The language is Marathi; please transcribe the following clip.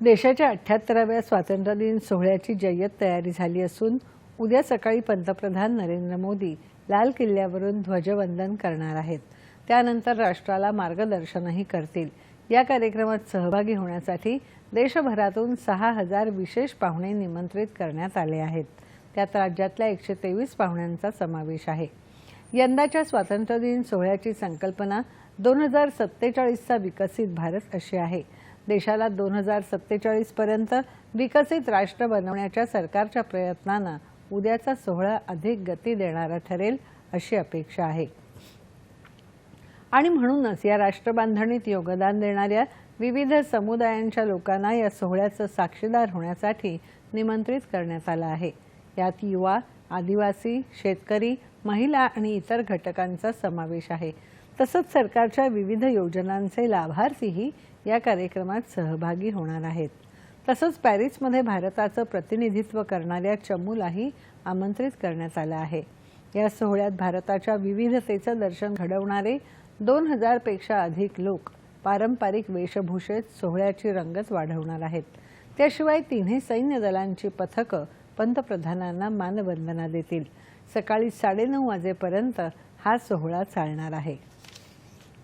देशाच्या अठ्ठ्याहत्तराव्या स्वातंत्र्यदिन सोहळ्याची जय्यत तयारी झाली असून उद्या सकाळी पंतप्रधान नरेंद्र मोदी लाल किल्ल्यावरून ध्वजवंदन करणार आहेत. त्यानंतर राष्ट्राला मार्गदर्शनही करतील. या कार्यक्रमात सहभागी होण्यासाठी देशभरातून सहा हजार विशेष पाहुणे निमंत्रित करण्यात आले आहेत. त्यात राज्यातल्या एकशे तेवीस पाहुण्यांचा समावेश आहे. यंदाच्या स्वातंत्र्यदिन सोहळ्याची संकल्पना दोन हजार सत्तेचाळीसचा विकसित भारत अशी आहे. देशाला दोन हजार सत्तेचाळीस पर्यंत विकसित राष्ट्र बनवण्याच्या सरकारच्या प्रयत्नांना उद्याचा सोहळा अधिक गती देणारा ठरेल अशी अपेक्षा आहे. आणि म्हणूनच या राष्ट्रबांधणीत योगदान देणाऱ्या विविध समुदायांच्या लोकांना या सोहळ्याचं साक्षीदार होण्यासाठी निमंत्रित करण्यात आलं आहे. यात युवा आदिवासी शेतकरी महिला आणि इतर घटकांचा समावेश आहे. तसंच सरकारच्या विविध योजनांचे लाभार्थीही या कार्यक्रमात सहभागी होणार आहेत. तसंच पॅरिसमध्ये भारताचं प्रतिनिधित्व करणाऱ्या चमूलाही आमंत्रित करण्यात आलं आहे. या सोहळ्यात भारताच्या विविधतेचं दर्शन घडवणारे दोन हजारपेक्षा अधिक लोक पारंपरिक वेशभूषेत सोहळ्याची रंगत वाढवणार आहेत. त्याशिवाय तिन्ही सैन्य दलांची पथकं पंतप्रधानांना मानवंदना देतील. सकाळी साडेनऊ वाजेपर्यंत हा सोहळा चालणार आहे.